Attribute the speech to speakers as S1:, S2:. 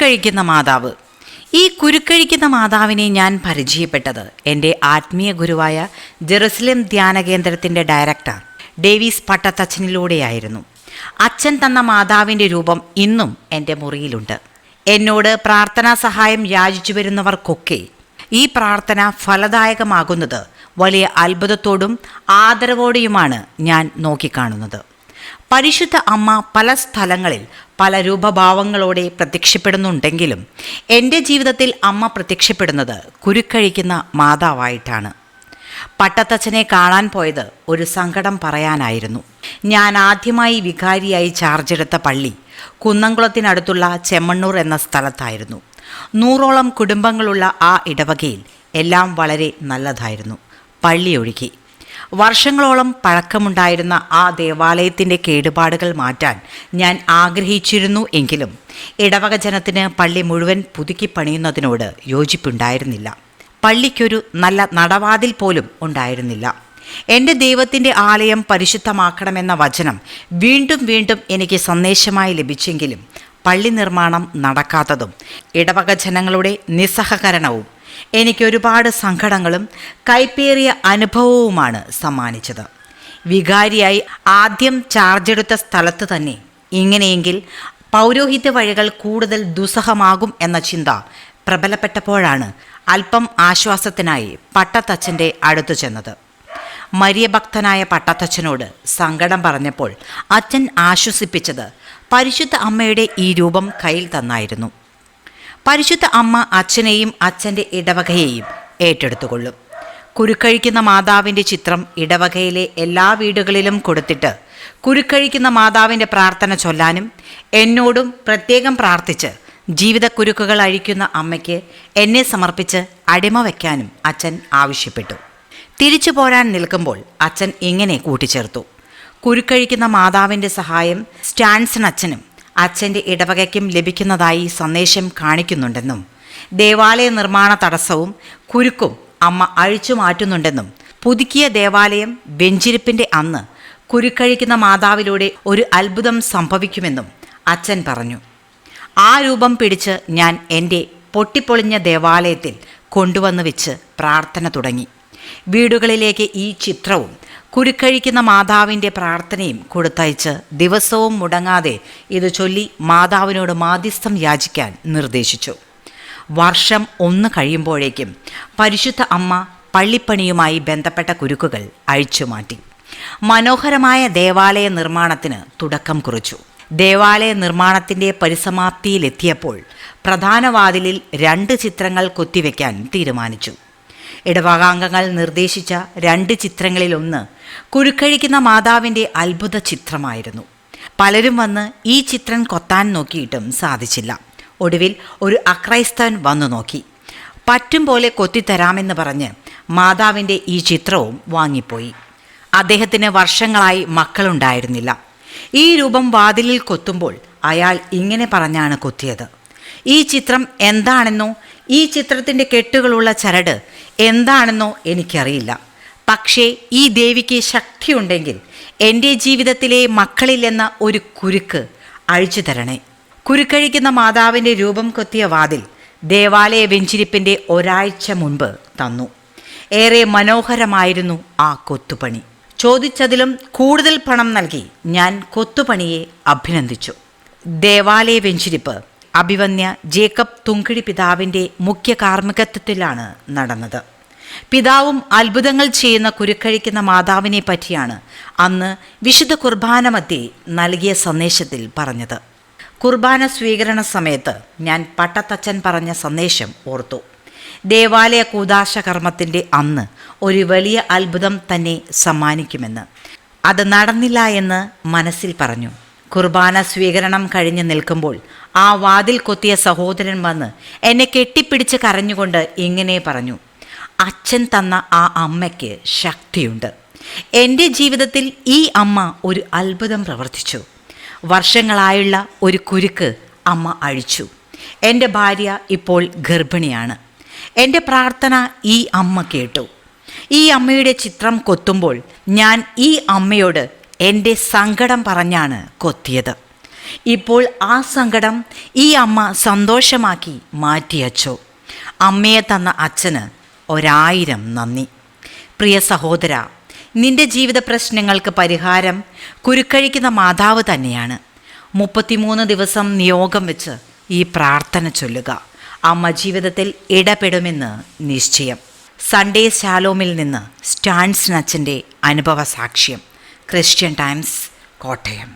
S1: കുരുക്കഴിക്കുന്ന മാതാവ്. ഈ കുരുക്കഴിക്കുന്ന മാതാവിനെ ഞാൻ പരിചയപ്പെട്ടത് എന്റെ ആത്മീയ ഗുരുവായ ജെറുസലേം ധ്യാന കേന്ദ്രത്തിന്റെ ഡയറക്ടർ ഡേവിസ് പട്ടത്തച്ഛനിലൂടെയായിരുന്നു. അച്ഛൻ തന്ന മാതാവിന്റെ രൂപം ഇന്നും എന്റെ മുറിയിലുണ്ട്. എന്നോട് പ്രാർത്ഥനാ സഹായം യാചിച്ചു വരുന്നവർക്കൊക്കെ ഈ പ്രാർത്ഥന ഫലദായകമാകുന്നത് വലിയ അത്ഭുതത്തോടും ആദരവോടെയുമാണ് ഞാൻ നോക്കിക്കാണുന്നത്. പരിശുദ്ധ അമ്മ പല സ്ഥലങ്ങളിൽ പല രൂപഭാവങ്ങളോടെ പ്രത്യക്ഷപ്പെടുന്നുണ്ടെങ്കിലും എന്റെ ജീവിതത്തിൽ അമ്മ പ്രത്യക്ഷപ്പെടുന്നത് കുരുക്കഴിക്കുന്ന മാതാവായിട്ടാണ്. പട്ടത്തച്ഛനെ കാണാൻ പോയത് ഒരു സങ്കടം പറയാനായിരുന്നു. ഞാൻ ആദ്യമായി വികാരിയായി ചാർജ് എടുത്ത പള്ളി കുന്നംകുളത്തിനടുത്തുള്ള ചെമ്മണ്ണൂർ എന്ന സ്ഥലത്തായിരുന്നു. നൂറോളം കുടുംബങ്ങളുള്ള ആ ഇടവകയിൽ എല്ലാം വളരെ നല്ലതായിരുന്നു. പള്ളി ഒഴുകി. വർഷങ്ങളോളം പഴക്കമുണ്ടായിരുന്ന ആ ദേവാലയത്തിന്റെ കേടുപാടുകൾ മാറ്റാൻ ഞാൻ ആഗ്രഹിച്ചിരുന്നു എങ്കിലും ഇടവക ജനത്തിന് പള്ളി മുഴുവൻ പുതുക്കി പണിയുന്നതിനോട് യോജിപ്പുണ്ടായിരുന്നില്ല. പള്ളിക്കൊരു നല്ല നടവാതിൽ പോലും ഉണ്ടായിരുന്നില്ല. എന്റെ ദൈവത്തിന്റെ ആലയം പരിശുദ്ധമാക്കണമെന്ന വചനം വീണ്ടും വീണ്ടും എനിക്ക് സന്ദേശമായി ലഭിച്ചെങ്കിലും പള്ളി നിർമ്മാണം നടക്കാത്തതും ഇടവക ജനങ്ങളുടെ നിസ്സഹകരണവും എനിക്ക് ഒരുപാട് സങ്കടങ്ങളും കൈപ്പേറിയ അനുഭവവുമാണ് സമ്മാനിച്ചത്. വികാരിയായി ആദ്യം ചാർജ് എടുത്ത സ്ഥലത്ത് തന്നെ ഇങ്ങനെയെങ്കിൽ പൗരോഹിത്യ വഴികൾ കൂടുതൽ ദുസ്സഹമാകും എന്ന ചിന്ത പ്രബലപ്പെട്ടപ്പോഴാണ് അല്പം ആശ്വാസത്തിനായി പട്ടത്തച്ഛന്റെ അടുത്തു ചെന്നത്. മരിയഭക്തനായ പട്ടത്തച്ഛനോട് സങ്കടം പറഞ്ഞപ്പോൾ അച്ഛൻ ആശ്വസിപ്പിച്ചത് പരിശുദ്ധ അമ്മയുടെ ഈ രൂപം കയ്യിൽ തന്നായിരുന്നു. പരിശുദ്ധ അമ്മ അച്ഛനെയും അച്ഛന്റെ ഇടവകയെയും ഏറ്റെടുത്തുകൊള്ളും. കുരുക്കഴിക്കുന്ന മാതാവിന്റെ ചിത്രം ഇടവകയിലെ എല്ലാ വീടുകളിലും കൊടുത്തിട്ട് കുരുക്കഴിക്കുന്ന മാതാവിന്റെ പ്രാർത്ഥന ചൊല്ലാനും എന്നോടും പ്രത്യേകം പ്രാർത്ഥിച്ച് ജീവിത കുരുക്കുകൾ അഴിക്കുന്ന അമ്മയ്ക്ക് എന്നെ സമർപ്പിച്ച് അടിമ വയ്ക്കാനും അച്ഛൻ ആവശ്യപ്പെട്ടു. തിരിച്ചു പോരാൻ നിൽക്കുമ്പോൾ അച്ഛൻ ഇങ്ങനെ കൂട്ടിച്ചേർത്തു. കുരുക്കഴിക്കുന്ന മാതാവിന്റെ സഹായം സ്റ്റാൻസൺ അച്ഛനും അച്ഛന്റെ ഇടവകയ്ക്കും ലഭിക്കുന്നതായി സന്ദേശം കാണിക്കുന്നുണ്ടെന്നും ദേവാലയ നിർമ്മാണ തടസ്സവും കുരുക്കും അമ്മ അഴിച്ചു മാറ്റുന്നുണ്ടെന്നും പുതുക്കിയ ദേവാലയം വെഞ്ചിരിപ്പിന്റെ അന്ന് കുരുക്കഴിക്കുന്ന മാതാവിലൂടെ ഒരു അത്ഭുതം സംഭവിക്കുമെന്നും അച്ഛൻ പറഞ്ഞു. ആ രൂപം പിടിച്ച് ഞാൻ എന്റെ പൊട്ടിപ്പൊളിഞ്ഞ ദേവാലയത്തിൽ കൊണ്ടുവന്നു വെച്ച് പ്രാർത്ഥന തുടങ്ങി. വീടുകളിലേക്ക് ഈ ചിത്രവും കുരുക്കഴിക്കുന്ന മാതാവിന്റെ പ്രാർത്ഥനയും കൊടുത്തയച്ച് ദിവസവും മുടങ്ങാതെ ഇത് ചൊല്ലി മാതാവിനോട് മാധ്യസ്ഥം യാചിക്കാൻ നിർദ്ദേശിച്ചു. വർഷം ഒന്ന് കഴിയുമ്പോഴേക്കും പരിശുദ്ധ അമ്മ പള്ളിപ്പണിയുമായി ബന്ധപ്പെട്ട കുരുക്കുകൾ അഴിച്ചുമാറ്റി മനോഹരമായ ദേവാലയ നിർമ്മാണത്തിന് തുടക്കം കുറിച്ചു. ദേവാലയ നിർമ്മാണത്തിന്റെ പരിസമാപ്തിയിലെത്തിയപ്പോൾ പ്രധാന വാതിലിൽ രണ്ട് ചിത്രങ്ങൾ കൊത്തിവെക്കാൻ തീരുമാനിച്ചു. ഇടവകാംഗങ്ങൾ നിർദ്ദേശിച്ച രണ്ട് ചിത്രങ്ങളിലൊന്ന് കുരുക്കഴിക്കുന്ന മാതാവിന്റെ അത്ഭുത ചിത്രമായിരുന്നു. പലരും വന്ന് ഈ ചിത്രം കൊത്താൻ നോക്കിയിട്ടും സാധിച്ചില്ല. ഒടുവിൽ ഒരു അക്രൈസ്തവൻ വന്നു നോക്കി. പറ്റും പോലെ കൊത്തിത്തരാമെന്ന് പറഞ്ഞ് മാതാവിന്റെ ഈ ചിത്രവും വാങ്ങിപ്പോയി. അദ്ദേഹത്തിന് വർഷങ്ങളായി മക്കളുണ്ടായിരുന്നില്ല. ഈ രൂപം വാതിലിൽ കൊത്തുമ്പോൾ അയാൾ ഇങ്ങനെ പറഞ്ഞാണ് കൊത്തിയത്. ഈ ചിത്രം എന്താണെന്നോ ഈ ചിത്രത്തിന്റെ കെട്ടുകളുള്ള ചരട് എന്താണെന്നോ എനിക്കറിയില്ല. പക്ഷേ ഈ ദേവിക്ക് ശക്തിയുണ്ടെങ്കിൽ എന്റെ ജീവിതത്തിലെ മക്കളില്ലെന്ന ഒരു കുരുക്ക് അഴിച്ചു തരണേ. കുരുക്കഴിക്കുന്ന മാതാവിന്റെ രൂപം കൊത്തിയ വാതിൽ ദേവാലയ വെഞ്ചിരിപ്പിന്റെ ഒരാഴ്ച മുൻപ് തന്നു. ഏറെ മനോഹരമായിരുന്നു ആ കൊത്തുപണി. ചോദിച്ചതിലും കൂടുതൽ പണം നൽകി ഞാൻ കൊത്തുപണിയെ അഭിനന്ദിച്ചു. ദേവാലയ വെഞ്ചിരിപ്പ് അഭിവന്യ ജേക്കബ് തുങ്കിടി പിതാവിന്റെ മുഖ്യ കാർമ്മികത്വത്തിലാണ് നടന്നത്. പിതാവും അത്ഭുതങ്ങൾ ചെയ്യുന്ന കുരുക്കഴിക്കുന്ന മാതാവിനെ പറ്റിയാണ് അന്ന് വിശുദ്ധ കുർബാന മധ്യേ നൽകിയ സന്ദേശത്തിൽ പറഞ്ഞത്. കുർബാന സ്വീകരണ സമയത്ത് ഞാൻ പട്ടത്തച്ഛൻ പറഞ്ഞ സന്ദേശം ഓർത്തു. ദേവാലയ കൂതാശ കർമ്മത്തിന്റെ അന്ന് ഒരു വലിയ അത്ഭുതം തന്നെ സമ്മാനിക്കുമെന്ന്. അത് നടന്നില്ല എന്ന് മനസ്സിൽ പറഞ്ഞു. കുർബാന സ്വീകരണം കഴിഞ്ഞു നിൽക്കുമ്പോൾ ആ വാതിൽ കൊത്തിയ സഹോദരൻ വന്ന് എന്നെ കെട്ടിപ്പിടിച്ച് കരഞ്ഞുകൊണ്ട് ഇങ്ങനെ പറഞ്ഞു അച്ഛൻ തന്ന ആ അമ്മയ്ക്ക് ശക്തിയുണ്ട്. എന്റെ ജീവിതത്തിൽ ഈ അമ്മ ഒരു അത്ഭുതം പ്രവർത്തിച്ചു. വർഷങ്ങളായുള്ള ഒരു കുരുക്ക് അമ്മ അഴിച്ചു. എന്റെ ഭാര്യ ഇപ്പോൾ ഗർഭിണിയാണ്. എന്റെ പ്രാർത്ഥന ഈ അമ്മ കേട്ടു. ഈ അമ്മയുടെ ചിത്രം കൊത്തുമ്പോൾ ഞാൻ ഈ അമ്മയോട് എന്റെ സങ്കടം പറഞ്ഞാണ് കൊത്തിയത്. ഇപ്പോൾ ആ സങ്കടം ഈ അമ്മ സന്തോഷമാക്കി മാറ്റിയച്ചോ അമ്മയെ തന്ന അച്ഛന് ഒരായിരം നന്ദി. പ്രിയ സഹോദര നിന്റെ ജീവിത പ്രശ്നങ്ങൾക്ക് പരിഹാരം കുരുക്കഴിക്കുന്ന മാതാവ് തന്നെയാണ്. മുപ്പത്തിമൂന്ന് ദിവസം നിയോഗം വെച്ച് ഈ പ്രാർത്ഥന ചൊല്ലുക. അമ്മ ജീവിതത്തിൽ ഇടപെടുമെന്ന് നിശ്ചയം. സൺഡേ ശാലോമിൽ നിന്ന് സ്റ്റാൻസ് നച്ചന്റെ അനുഭവ സാക്ഷ്യം ക്രിസ്ത്യൻ ടൈംസ് കോട്ടയം